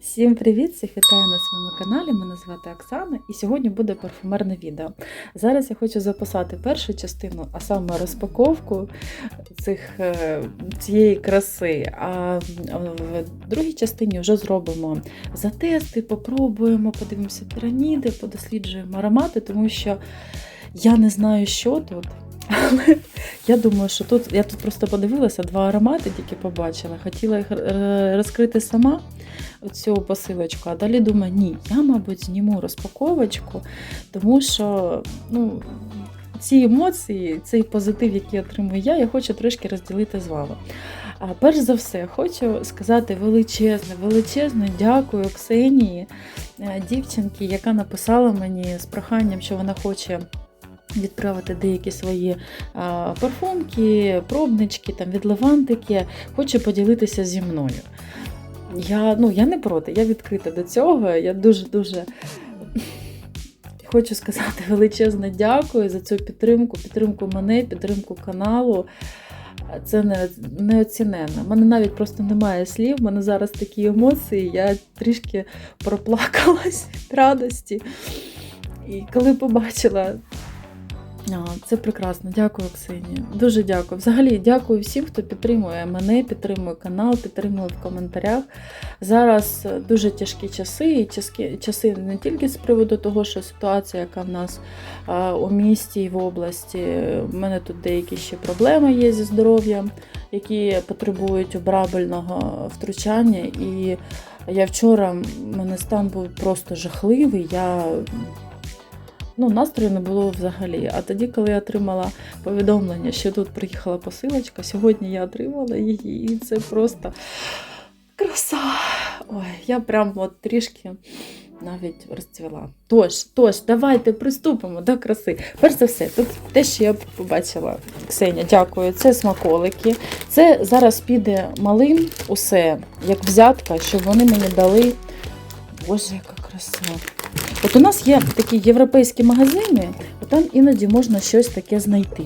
Всім привіт! Всіх вітаю на своєму каналі. Мене звати Оксана, і сьогодні буде парфумерне відео. Зараз я хочу записати першу частину, а саме розпаковку цих, е, цієї краси. А в другій частині вже зробимо затести, попробуємо, подивимося піраміди, подосліджуємо аромати, тому що я не знаю, що тут. Але я думаю, що тут я тут просто подивилася два аромати, тільки побачила. Хотіла їх е, розкрити сама цю посилочку, а далі думаю, ні, я, мабуть, зніму розпаковочку, тому що ну, ці емоції, цей позитив, який отримую я, я хочу трошки розділити з вами. А перш за все, хочу сказати величезне, величезне дякую Ксенії, е, дівчинці, яка написала мені з проханням, що вона хоче. Відправити деякі свої парфумки, пробнички, там, відливантики, хочу поділитися зі мною. Я, ну, я не проти, я відкрита до цього. Я дуже-дуже хочу сказати величезне дякую за цю підтримку, підтримку мене, підтримку каналу. Це не, неоціненно. У мене навіть просто немає слів. У мене зараз такі емоції, я трішки проплакалась від радості. І коли побачила Це прекрасно, дякую, Ксенія. Дуже дякую. Взагалі, дякую всім, хто підтримує мене, підтримує канал, підтримує в коментарях. Зараз дуже тяжкі часи, і часи не тільки з приводу того, що ситуація, яка в нас у місті і в області. У мене тут деякі ще проблеми є зі здоров'ям, які потребують обрабельного втручання. І я вчора, в мене стан був просто жахливий. Я ну, настрою не було взагалі. А тоді, коли я отримала повідомлення, що тут приїхала посилочка, сьогодні я отримала її, і це просто краса. Ой, я прям от трішки. Навіть розцвіла. Тож, тож, давайте приступимо до краси. Перш за все, тут те, що я побачила. Ксеня, дякую. Це смаколики. Це зараз піде малим усе, як взятка, щоб вони мені дали. Боже, яка краса. От у нас є такі європейські магазини, там іноді можна щось таке знайти.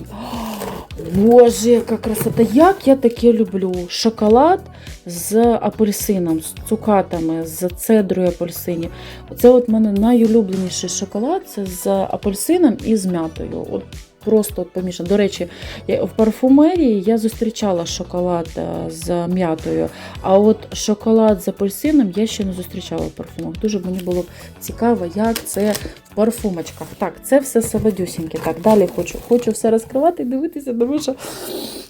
Боже, яка красота! Як я таке люблю! Шоколад з апельсином, з цукатами, з цедрою апельсинів. Це от мене найулюбленіший шоколад це з апельсином і з м'ятою. От Просто помішано. До речі, в парфумерії я зустрічала шоколад е, з м'ятою, а от шоколад з апельсином я ще не зустрічала в парфумах. Дуже мені було цікаво, як це в парфумочках. Так, це все солодюсіньке. Так, далі хочу, хочу все розкривати і дивитися, тому що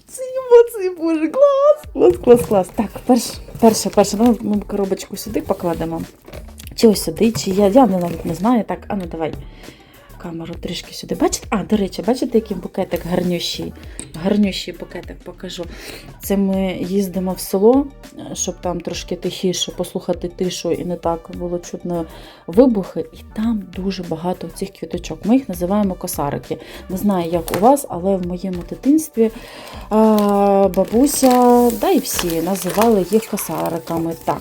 ці емоції, боже, клас! Клас, клас, клас. Так, перш, перше, перше, давай ми коробочку сюди покладемо. Чи ось сюди, чи я, я навіть не знаю. Так, а ну давай камеру трішки сюди. Бачите? А, до речі, бачите, який букетик гарнющий? Гарнющий букетик покажу. Це ми їздимо в село, щоб там трошки тихіше, послухати тишу і не так було чутно вибухи. І там дуже багато цих квіточок. Ми їх називаємо косарики. Не знаю, як у вас, але в моєму дитинстві бабуся, да і всі називали їх косариками. Так,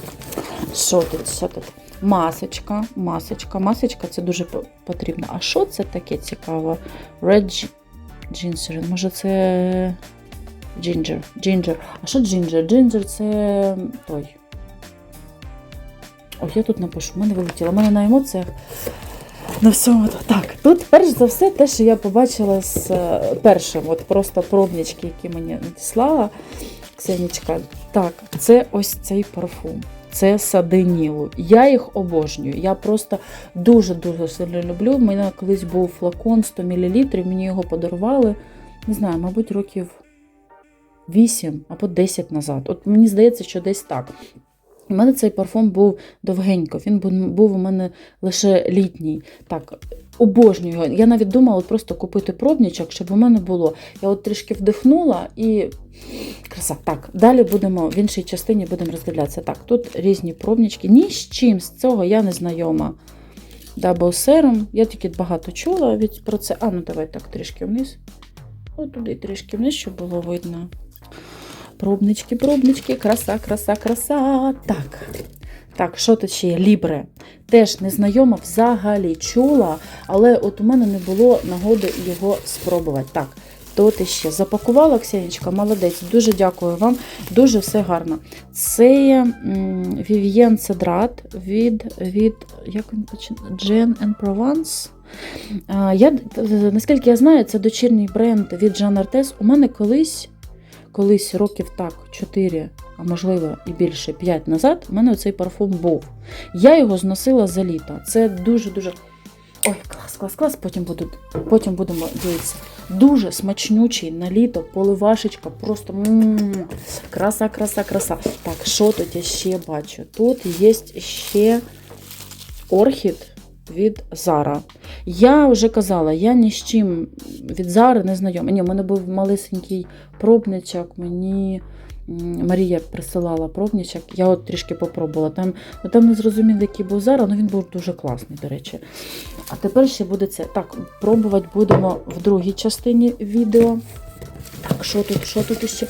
що тут? Що тут? Масочка, масочка, масочка це дуже потрібно. А що це таке цікаво? Red ginger, може це ginger, ginger. А що ginger? Ginger це той. Ой, я тут напишу, в мене вилетіло. У мене на емоціях на всьому. Так, тут перш за все те, що я побачила з е, першим, от просто пробнички, які мені надіслала Ксенічка. Так, це ось цей парфум. Це саденілу. Я їх обожнюю. Я просто дуже-дуже сильно люблю. У мене колись був флакон 100 мл, мені його подарували, не знаю, мабуть, років 8 або 10 назад. От мені здається, що десь так. У мене цей парфум був довгенько, він був у мене лише літній. Так, обожнюю його. Я навіть думала просто купити пробничок, щоб у мене було. Я от трішки вдихнула і краса. Так, далі будемо в іншій частині будемо роздивлятися. Так, тут різні пробнички. Ні з чим з цього я не знайома. Double Serum. Я тільки багато чула від про це. А, ну давай так трішки вниз. От туди трішки вниз, щоб було видно. Пробнички, пробнички, краса, краса, краса. Так. Так, що тут ще є? Лібре. Теж незнайома взагалі чула, але от у мене не було нагоди його спробувати. Так, то ти ще. Запакувала Ксенічка, молодець. Дуже дякую вам. Дуже все гарно. Це Вів'єн Цедрат від, від як він починає? Джен and Provence. Я, наскільки я знаю, це дочірній бренд від Жан Артес. У мене колись, колись років так, 4, а можливо і більше 5 назад, у мене оцей парфум був. Я його зносила за літо. Це дуже-дуже. Ой, клас, клас, клас. Потім, буду, потім будемо дивитися. Дуже смачнючий на літо, поливашечка, просто м-м, краса, краса, краса. Так, що тут я ще бачу? Тут є ще орхід від Зара. Я вже казала, я ні з чим від Зари не знайома. Ні, у мене був малесенький пробничок, мені Марія присилала пробничок, я от трішки попробувала. Там, ну, там не зрозуміло, який був Зара, але він був дуже класний, до речі. А тепер ще буде це. Так, пробувати будемо в другій частині відео. Так, що тут, що тут іще?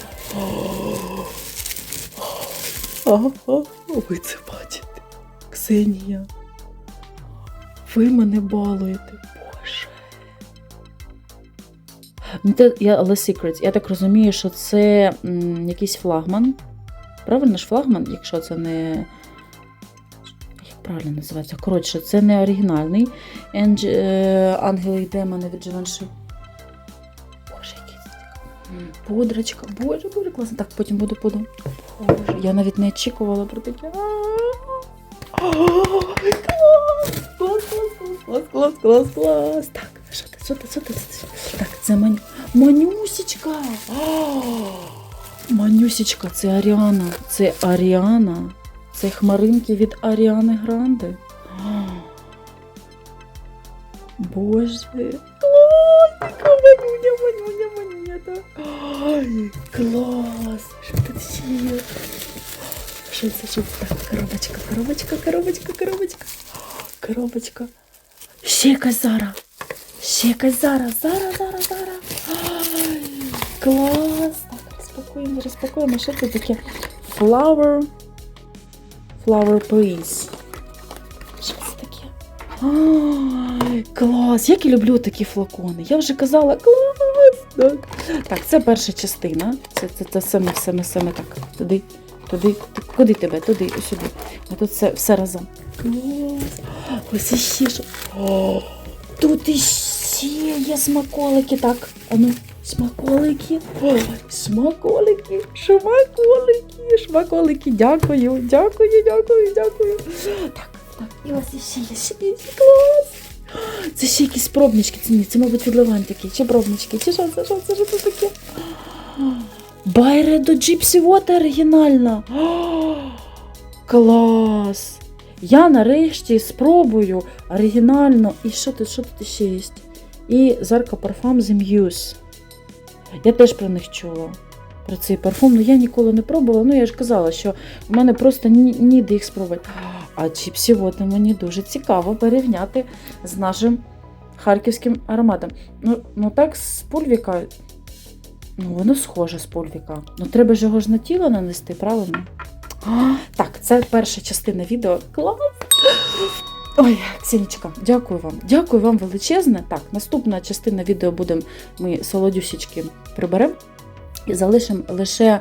Ага, ви це бачите. Ксенія. Ви мене балуєте, Боже. Ну, я, але Secrets, я так розумію, що це м, якийсь флагман. Правильно ж флагман, якщо це не. Як правильно називається? Коротше, це не оригінальний. Енж... е, Ангели і демони від Givenchy. Боже, який це. Боже, боже, класно. Так, потім буду пудру. Боже, я навіть не очікувала про таке. Клас! Клас, клас, клас, клас, клас, клас. Так, що ти, що ти, що ти? Так, це Маню. Манюсічка! А, Манюсічка, це Аріана. Це Аріана. Це хмаринки від Аріани Гранди. Боже, класненько, манюня, манюня, манюня. Ай, клас! Що тут є? Що це, що? Так, коробочка, коробочка, коробочка, коробочка. Коробочка. Ще якась Зара. Ще якась Зара. Зара, Зара, Зара. Ай, клас. Так, розпакуємо, розпакуємо. Що це таке? Flower. Flower Please. Що це таке? Ай, клас. Як я люблю такі флакони. Я вже казала, клас. Так, так це перша частина. Це, це, це саме, саме, саме так. Туди, туди, куди тебе? Туди, сюди. А тут все, все разом. Ось іще. О, тут іще є смаколики. Так, а ну, смаколики. Смаколики, шмаколики, шмаколики. Дякую, дякую, дякую, дякую. Так, так, і ось іще є, ще. Клас. Це ще якісь пробнички. Це ні, це, мабуть, від Левантики. Чи пробнички, чи що це, що це, що це таке? Байре до Джипсі Вота оригінальна. О, Клас! Я нарешті спробую оригінально. І що тут, що тут ще є? І Зарка Парфам Muse. Я теж про них чула. Про цей парфум, ну я ніколи не пробувала. Ну я ж казала, що в мене просто ні, ніде їх спробувати. А Джипсі Вота мені дуже цікаво порівняти з нашим харківським ароматом. Ну, ну так, з пульвіка Ну, воно схоже з пульвіка. Ну, треба ж його ж на тіло нанести, правильно? А, так, це перша частина відео. Клас! Ой, Ксенічка, дякую вам. Дякую вам величезне. Так, наступна частина відео будемо ми солодюсічки приберемо і залишимо лише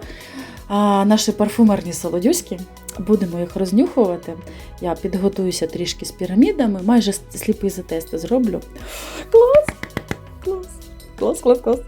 а, наші парфумерні солодюськи. Будемо їх рознюхувати. Я підготуюся трішки з пірамідами, майже сліпий затести зроблю. Клас! Клас! Клас, клас, клас!